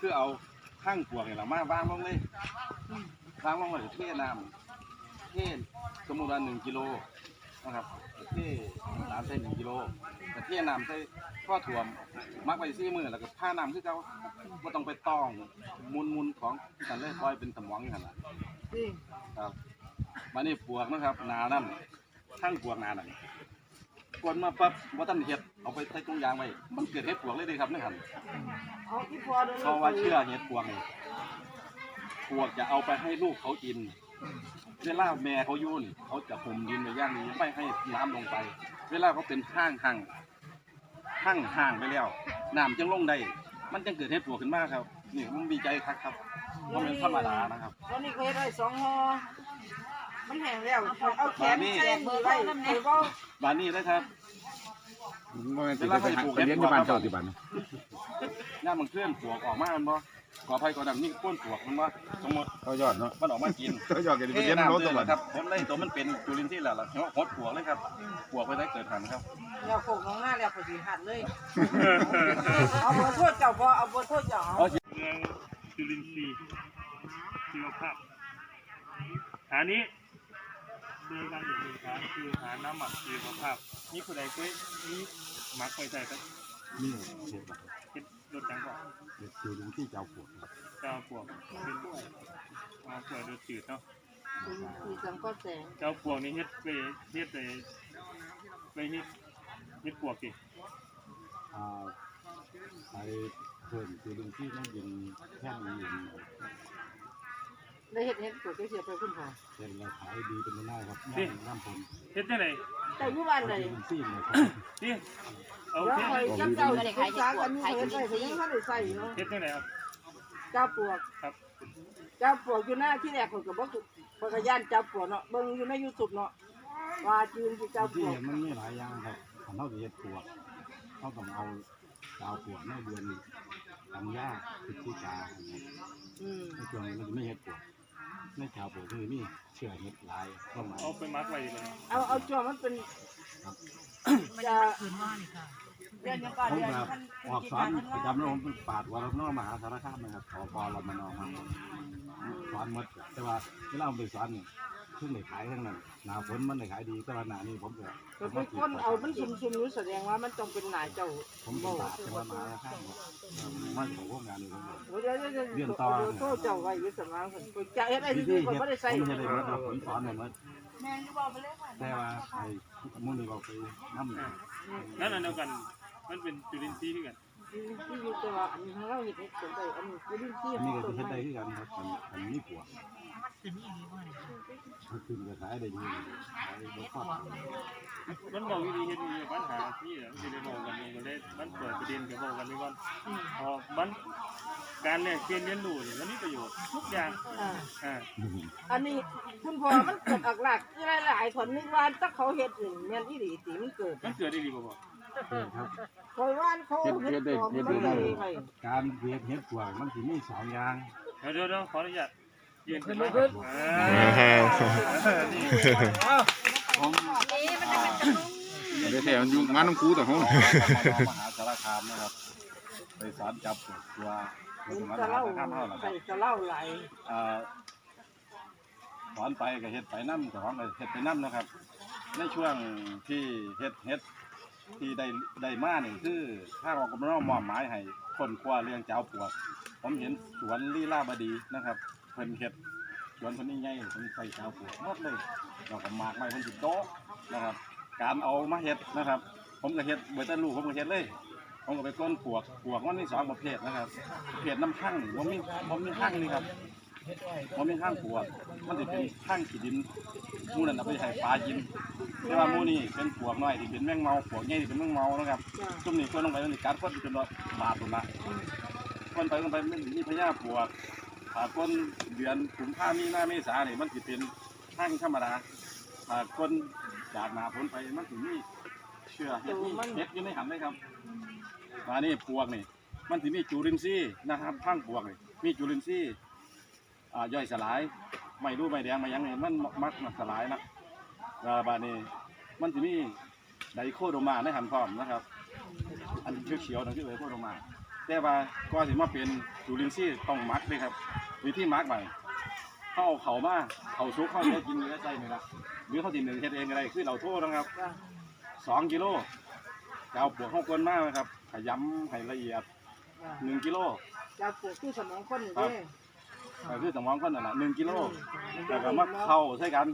คือเอาข้างปวกนี่แหละมาวางลงเลยวางลงเลยเทน้ำเทสมมุติว่าหนึ่งกิโลนะครับเทน้ำใส่หนึ่งกิโลแต่เทน้ำใส่ข้อถ่วมมักไปซี่มือแล้วก็ผ้าน้ำคือเขาไม่ต้องไปต้องมุนมุนๆของสันเลยคอยเป็นสมองอย่างนั้นล่ะจริงครับมานี่ปวกนะครับหนานั่นทั้งปวกหนานั่น กวนมาปั๊บว่าท่านเห็ดเอาไปใส่ถุงยางไว้มันเกิดเห็ดปวกเลยเด้ครับนี่ครับเอาที่พอเดินเพราะว่าเชื่อเห็ดปวกนี่ปวกจะเอาไปให้ลูกเขากินเวลาแม่เขายุ่นเขาจะห่มดินไปย่างนี้ไม่ให้น้ำลงไป เวลาเขาเป็นห้างห่างห้างห่างไปแล้วน้ำจึงลงได้มันจึงเกิดเห็ดปวกขึ้นมาครับนี่มันดีใจครับครับมันเป็นธรรมดานะครับตอนนี้เคยได้สองห่อ มันแห้งแล้วเอาแขนแช่มือไว้เดี๋ยวก็บานนี้นะครับบ่แม่นสิไปหาไปเลี้ยงอยู่บ้านเจ้าที่บ้านนะย่ามันเคลื่อนปวกออกมามันบ่ก่อไผ่ก่อดำนี่ก้นปวกมันบ่สมมติเขายอดเนาะมันออกมากินเขายอดกันไปเทเลี้ยงน้ำรถเลตัวยบ้านครับผมเลยตัวมันเป็นจุลินทรีย์แล้วล่ะเนาะหดปวกเลยครับปวกไปได้เกิดหันครับแล้วโขกน้องหน้าแล้วพอดีหัดเลยเอาเบอร์โทษเจ้าพอเอาเบอร์โทษเจ้าเอาเมืองจุลินทรีย์ชีวภาพฐานนี้โดยการอีกหนึ่งฐานคือฐานน้ำหมักชีวภาพนี่ผู้ใดเคยนี่หมักไปใส่ครับนี่เห็ดบ่เฮ็ดรถจังก่อนเห็ดคือลุงที่เจ้าปวดครับเจ้าปวกเป็นเอาปวกโดยจืดเนาะคือสังก็แสงเจ้าปวกนี่เฮ็ดไปเฮ็ดไปไปเฮ็ดเฮ็ดปวกสิอ่าไปเพิ่มคือลุงที่นั่นยินแท่งยิน ได้เห็ดเห็ดตัวเสียไปคุณพ่อเป็นเราขายดีเป็นไม่ได้ครับย่างน้ำผลเฮ็ดจังไดแต่ยุวันไหนลุงที่เลยครับนี่เอาแล้วเฮ็ดคอยจับเจ้าศึกษากันนี่เคยได้แต่ยังไม่ได้ใส่เนาะเฮ็ดจังไดครับเจ้าปวกครับเจ้าปวกอยู่หน้าที่แรกผมก็บอกปกย่านเจ้าปวกเนาะเบิ่งอยู่ในยูทูบเนาะว่าจีนที่เจ้าปที่วกเห็นมันมีหลายอย่างครับทำเท่ากับเห็ดปวกเขาต้องเอาดาวปวกในเดือนกันยาพฤศจิกาครับ อืมในช่วงนี้มันจะไม่เห็ดปวกในชาวปวกคือมีเชื่อเห็ดหลายเข้ามาเอาไปมักไว้ดีกว่าเอาเอาจอมันเป็นจะเรียนยังก่อนผมเรียนแบบท่านออกสอนประจำแล้วผมเป็นปาดวันนอกมหาสารคามนะครับขอพอเรามานอมาสอนหมดแต่ว่าเวลาผมไปสอนนี่ เพิ่งได้ขายทั้งนั้นหนาฝนมันได้ขายดีแต่ว่าหนานี่ผมก็แต่เป็นคนเอามันซุ่มๆอยู่แสดงว่ามันต้องเป็นหนาเจ้าผมเป็นปาดแต่ว่ามหาสารคามมาจากพวกงานนี่ผมบอกเดี๋ยวเดี๋ยวเดี๋ยวโทษเจ้าไว้อยู่สมองคนจะเฮ็ดได้ที่ที่ที่คนเห็ดไม่ได้ใส่ผมเห็ดได้หมดนะผมสอนได้หมดแม่อยู่บอกไปเลยค่ะแต่ว่าไอ้มุ่งนี่บอกไปน้ำนั่นอันเดียวกัน มันเป็นจุลินทรีย์ที่กัน ที่อยู่ตัวอันนี้ของเราเห็ดเห็ดสนใจอันนี้คือลิ้นที่อันขอนี้งก็ต้จะนเห็ดไม้ได้ที่กันครับอันอันนี้ปวด มันขึ้นก็ขายได้ดีขายได้พอดมันบอกวิธีเฮ็ดมีปัญหาที่มันสิได้บอกกันนี่ก็เลยมันเปิดประเด็นก็บอกกันนี่ก่อนพอมันการแลกเปลี่ยนเรียนรู้เนี่ยมันมีประโยชน์ทุกอย่างอ่าอันนี้คุณพ่อมันเกิดอักหลักที่หลายๆคนนึกว่าถ้าเขาเห็ดหนึ่งแม่นอีหลีตีมันเกิดมันเกิดได้ดีบ่บ่ครับคอยว่านเขาเห็ดปลอมมันไม่ได้ไปการเวียดเห็ดกว่างมันสิมีสองอย่างเดี๋ยวเดี๋ยวเดี๋ยวขออนุญาต ยืนขึ้นมาขึ้นอ่านี่ผมเดี๋ยวแถวยุ่งงานน้ำคูแต่ห้องมหาสารคามนะครับไปสอนจับปวกตัวตัวมันมหาจะสารเล่าคามเท่าไหร่คใส่รับจะเล่าไหลายอ่าสอนไปก็เฮ็ดไปน้ำสอนไปเฮ็ดไปน้ำนะครับ ในช่วงที่เฮ็ดเฮ็ดที่ได้ได้มานี่คือถ้าออกกำลังมอบหมายให้คนคว้าเรื่องเจ้าปวกผมเห็นสวนลีลาบดีนะครับเพิ่นเฮ็ดสวนคนนี้ใหญ่เพิ่นใส่เจ้าปวกหมดเลยเราก็มากไม้เพิ่นสิโตะนะครับ การเอามาเฮ็ดนะครับ ผมก็เฮ็ดเบิดแต่ลูกผมก็เฮ็ดเลยผมก็ไปก้นปวกปวกมันมีสองประเภทนะครับประเภทน้ำข้างผมมีผมมีข้างนี่ครับผมมีข้างปวก มันจะเป็นข้างขีดินหมูนั่นเอาไปให้ปลากินแต่ว่าหมูนี่เป็นปวกน้อยที่เป็นแมงเมาปวกใหญ่ที่เป็นแมงเมานะครับจุ่มนี่คนลงไปมันสิกัดคนจนว่าบาดตัวละคนไปคนไปมันมีพญาปวก ถ้าคนเดือนกุมภามีนาเมษาเนี่ยมันจะเป็นข้างธรรมดาถ้าคนจากหนาฝนไปมันถึงมีเชื่อเห็ดนี่เห็ดอยู่ในหันเลยครับมานี่ปวกนี่มันถึงมีจุลินทรีย์นะครับข้างปวกนี่มีจุลินทรีย์อ่าย่อยสลายไม่รู้ไม่แดงไม่หยังนี่มันมักมักสลายนะแล้วบาดนี้มันจะมีไดโคโดมาในหันพร้อมนะครับ อันเขียวๆนั่นคือไดโคโดมา แต่ว่าก่อนสิมาเป็นจุลินทรีย์ต้องหมักเลยครับ วิธีหมักใหม่เขาเอาเขามาเขาซุกเขาเนื้อกินเนื้อใจนี่ละหรือเขาสิหนึ่งเฮ็ดเองก็ได้คือเราโทษนะครับจ้ะสองกิโลจะเอาปวกเข้ากวนมากนะครับขยำให้ละเอียดจ้ะหนึ่งกิโลเจ้าปวกคือสมองคนนี่ครัเด้บก็คือสมองคนนั่นแหละหนึ่งกิโลแล้วก็มาเข้าใส่กัน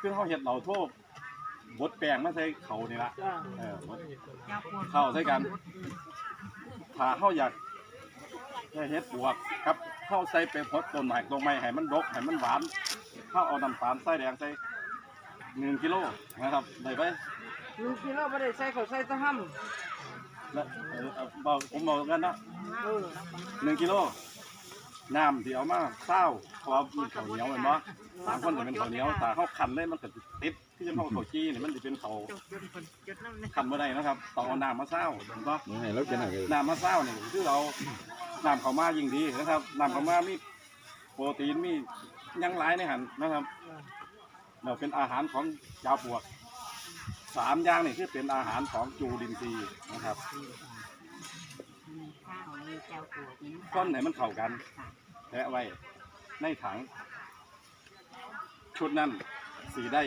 คือเขาเห็ดเราโทษ บดแป้งมาใส่เขานี่ละจ้ะเออบดเข้าใส่กันถ้าเขาอยากให้เฮ็ดปวกครับเข้าใส่ไปพดต้นไม้ต้นไม้ให้มันดกให้มันหวานเข้าเอาน้ำตาลใส่แดงใส่หนึ่งกิโลนะครับได้ไปหนึ่งกิโลบ่ได้ใส่เขาใส่แตะห้แล้วเออเอาบอกผมบอกกันเนาะำเออหนึ่งกิโล น้ำที่เอามาเศร้าเพอมีข้าวเหนียวเห็นบ่สามคนจะเป็นข้าวเหนียวแต่เขาขันเลยมันก็ติดที่จะเข้าข้าวจี้นี่มันจะเป็นข้าวขันบ่ได้นะครับต้องเอาน้ำมาเศร้าเห็นบ่นี่ให้เรากินอะไรน้ำมะพร้าวนี่คือเราน้ำข้าวมายิ่งดีนะครับน้ำข้าวมามีโปรตีนมีหยังหลายในหันนะครับเราเป็นอาหารของชาวปวกสามอย่างนี่คือเป็นอาหารของจูดินทรีย์นะครับข้าวมีเจ้าปวกนี้ก้อนไหนมันเข้ากัน แทะไว้ ในถัง ชุดนั้นสีได้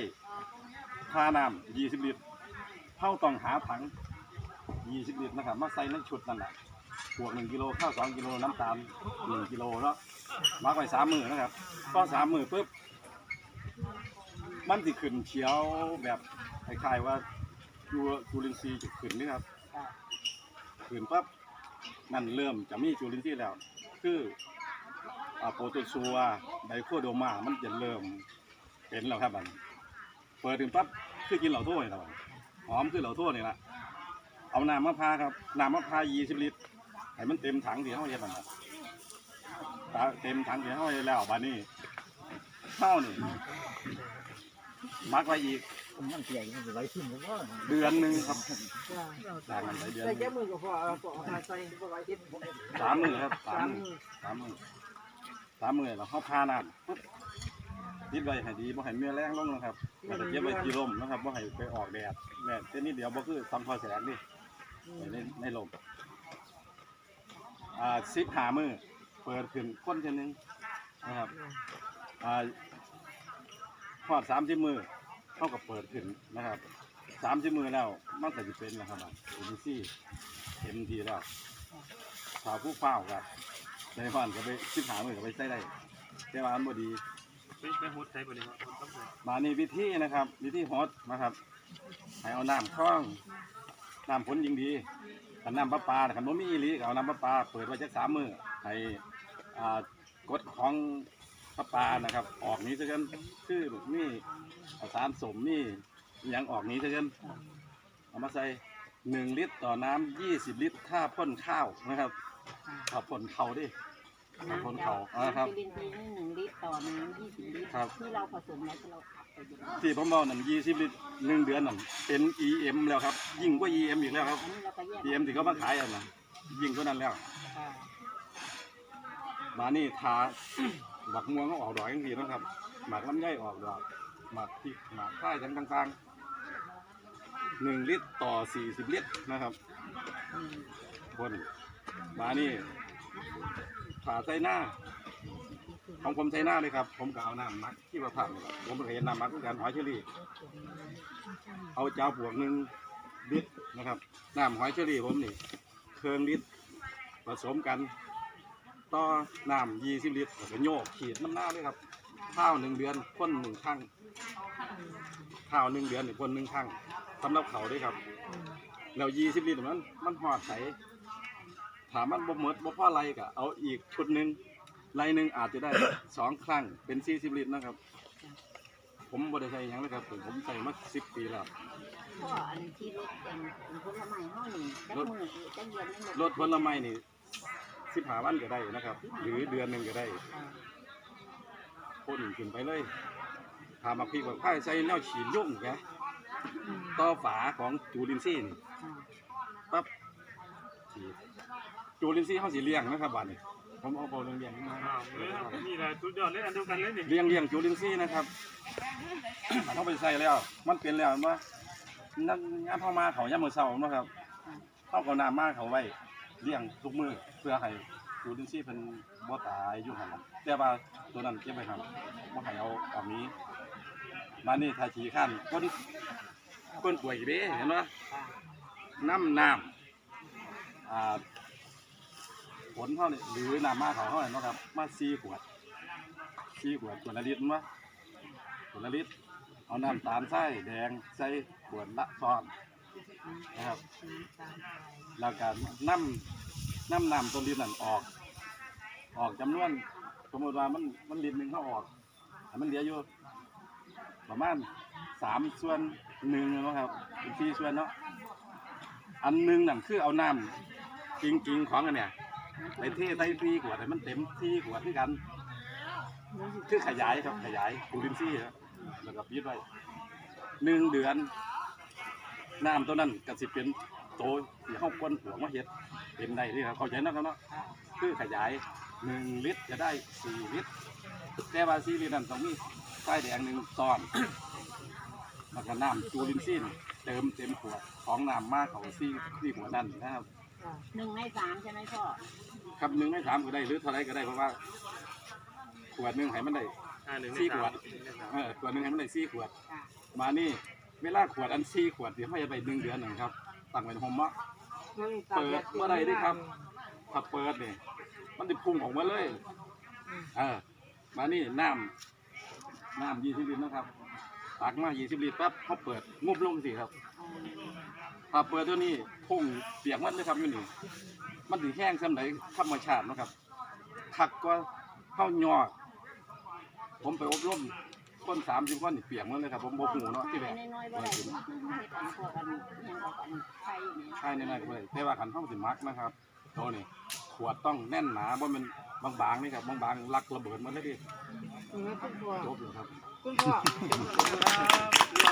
ค่าน้ำยี่สิบลิตรเท่าต้องหาถังยี่สิบลิตรนะครับมาใส่ในชุดนั่นแหละบวกหนึ่งกิโลข้าวสองกิโลน้ำตาลหนึ่งกิโลเนาะมาไว้สามมือนะครับก็สามมือปุ๊บมันสิขึ้นเขียวแบบคล้ายๆว่าจูจูลินทรีย์จะขึ้นนี่ครับขึ้นปั๊บนั่นเริ่มจะมีจูลินทรีย์แล้ว คืออ่า โปรโตซัวไดโคโดมา มันจะเริ่มเป็นแล้วครับมันเปิดถึงปั๊บคือกินเหล่าโทษนี่แหละบัดหอมคือเหล่าโทษนี่แหละเอาน้ำมะพร้าวครับน้ำมะพร้าวยี่สิบลิตรให้มันเต็มถังที่เขาเฮ็ดนั่นน่ะตาเต็มถังที่เขาเฮ็ดแล้วบาดนี้เข้านี่มักไว้อีกเดือนหนึ่งครับจ้ะต่างกันไปเดือนหใส่นึ่งแก้มือก็พอเอาพอเอาใส่บ่ไหวเฮ็ดสามมือครับสาสามมมือมือสามมือ สามมือแล้วเข้าพาน้ำปุ๊บติดไว้ให้ดีบ่ให้เมื่อแรงลงนะครับแล้วก็เก็บไว้ที่ร่มนะครับบ่ให้ไปออกแดดแดดเส้นนี้เดียวบ่คือสังพอแสงนี่ในในร่มอ่าสิบหามือเปิดขึ้นก้นเท่านึงนะครับอ่าทอดสามสิบมือเท่ากับเปิดขึ้นนะครับสามสิบมือแล้วมันก็จะเป็นนะครับอินซี่เต็มทีแล้วสาวผู้เฝ้าครับ ในบ้านก็ไปคิดหามือก็ไปใช้ได้แต่ว่าอันบ่ดีไปไปโฮสใช้บริวารคนต้องเลยมานี่วิธีนะครับ วิธีฮอตนะครับให้เอาน้ำคล้องน้ำพ้นยิงดีขันน้ำประปาขันบ่มีอีหลีก็เอาน้ำประปาเปิดไว้จักสามมือให้อ่ากดของประปานะครับ ออกนี้ซะกันคือนี่เอาสารสมนี่อิหยังออกนี้ซะกันเอามาใส่หนึ่งลิตรต่อน้ำยี่สิบลิตรถ้าพ่นข้าวนะครับ ถ้าพ่นเขาวดิ น้ำคนเจ้าเขาอ่าครับ น้ำจุลินทรีย์นี่หนึ่งลิตรต่อน้ำยี่สิบลิตรครับที่เราผสมแล้วที่เราขับไปอยู่แล้วที่ผมบอกนั่นยี่สิบลิตรหนึ่งเดือนนั่นเป็น EM แล้วครับ ยิ่งกว่า EM อีกแล้วครับ อันนี้เราก็แยก EM ที่เขามาขายอะนะยิ่งกว่านั้นแล้ว ค่ะมานี่ทาบักม่วงก็ออกดอกอย่างทีนะครับ หมากลำไยออกดอก หมากพริกหมากข้ายต่างๆหนึ่งลิตรต่อสี่สิบลิตรนะครับ อืมคน มานี่ผ่าใส่หน้า ของผมใส่หน้าเลยครับ ผมก็เอาน้ำมักที่ประพันธ์ผมเห็นน้ำมักเหมือนกันหอยเชอรี่ เอาเจ้าบวกหนึ่งลิตรนะครับน้ำหอยเชอรี่ผมนี่เครื่องลิตรผสมกันต่อน้ำยี่สิบลิตรแล้วก็โยกขีดน้ำหน้าเลยครับข้าวหนึ่งเดือนพ่นหนึ่งครั้งข้าวหนึ่งเดือนหนึ่งพ่นหนึ่งครั้งสำหรับเขาด้วยครับแล้วยี่สิบลิตรมันมันหอดใส ถามมันบ่หมดบ่พอไรก็เอาอีกชุดหนึ่งไรหนึ่งอาจจะได้ สองครั้งเป็นสี่สิบลิตรนะครับ ผมบริใช้หยังเลยครับผมผมใส่มาสิบปีแล้ว พ่ออันที่รถอันอันผลไม้ห้อหนึ่งจักมือจักเดือนนึงรถผลไม้นี่สิบหาวันก็ได้นะครับ หรือเดือนหนึ่งก็ได้อ่าพ่นขึ้นไปเลยถามมาพี่ว่าข้าใส่แนวฉีดยุ่งแกต่อฝาของจูลินซี่นี่อ่าปั๊บฉีด จูลินซี่เขาสีเลี้ยงนะครับบ้านนี้ผมเอาโบเลี้ยงเลี้ยงมาอ้าวเลยครับนี่แหละสุดยอดเลยอันเดียวกันเลยนี่เลี้ยงเลี้ยงจูลินซี่นะครับ เขาไปใส่แล้ว มันเป็นแล้วว่านั่งงานเข้ามาเขาย่ามมือเศร้านะครับเข้ากับน้ำมาเขาไว้เลี้ยงทุกมือเพื่อให้จุลินทรีย์เป็นบ่ตายอยู่หั่นล่ะแต่ว่าตัวนั้นเก็บไว้หั่นบ่ให้เอาออกนี้มานี่ถ้าขี้ข้านคนคนป่วยเด้เห็นบ่น้ำน้ำอ่า ผลเท่านี้หรือน้ำมาเขาเท่าไหร่นะครับ มาสี่ขวดสี่ขวดขวดละลิตรมั้ยขวดละลิตรเอาน้ำตาลใส่แดงใส่ขวดละซอนนะครับแล้วก็น้ำน้ำน้ำตัวลิตรนั่นออก ออกจำนวนสมมติว่ามันมันลิตรหนึ่งเขาออกมันเหลืออยู่ประมาณสามส่วนหนึ่งนะครับสี่ส่วนเนาะอันหนึ่งนั่นคือเอาน้ำจริงๆของอันเนี่ย ไปเทใส่ซีขวดให้มันเต็มที่ขวดที่กัน คือขยายครับขยายปูลินซี่ครับแล้วก็ปิดไว้หนึ่งเดือนน้ำตัวนั้นก็สิเป็นโตที่เข้าก้นหัวมาเฮ็ดเป็นได้ที่ครับเขาใจเนาะครับเนาะคือขยายหนึ่งลิตรจะได้สี่ลิตรแต่ว่าสี่ลิตรนั้นต้องมีไฟแดงหนึ่งซอนแล้วก็น้ำจูลินซีนเติมเต็มขวดของน้ำมากเขาซี่ที่หัวนั่นนะครับ หนึ่งในสามใช่ไหมพ่อครับหนึ่งไม่ถามก็ได้หรือเท่าไรก็ได้เพราะว่า ขวดหนึ่งให้มันได้อ่าหนึ่งในสี่ขสาวม ดเออขวดหนึ่งให้มันได้สี่ขวด ค่ะมานี่เวลาขวดอันสี่ขวดเดี๋ยวเขาจะไปหนึ่งเดือนหนึ่งครับตั้งไว้ในห้องมะ เปิดเมื่อไรดีครับ ถ้าเปิดนี่มันจะพุ่งออกมาเลยเออมานี่น้ำน้ำยี่สิบลิตรนะครับตักมายี่สิบลิตรปั๊บเขาเปิดงุบลงสิครับ ถ้าเปิดตัวนี้พุ่งเปียกมันเลยครับอยู่นี่มันถึงแห้งซ้ำไหนธรรมชาติเนาะครับคักก็เข้ายอดผมไปอบรมคนสามสิบคนนี่เปียกหมันเลยครับผมบอกหูเนาะที่แรกน้อยๆบ่ได้คือเฮ็ดอันพวกอันยังออกอันไข่นี่ใช่แน่ๆก็เลยแต่ว่าขันเข้าสิมักนะครับตัวนี้ขวดต้องแน่นหนาบ่แมันบางๆนี่ครับบางๆลักระเบิดหมันเลยดิคุณพ่อจบเลยครับคุณพ่อ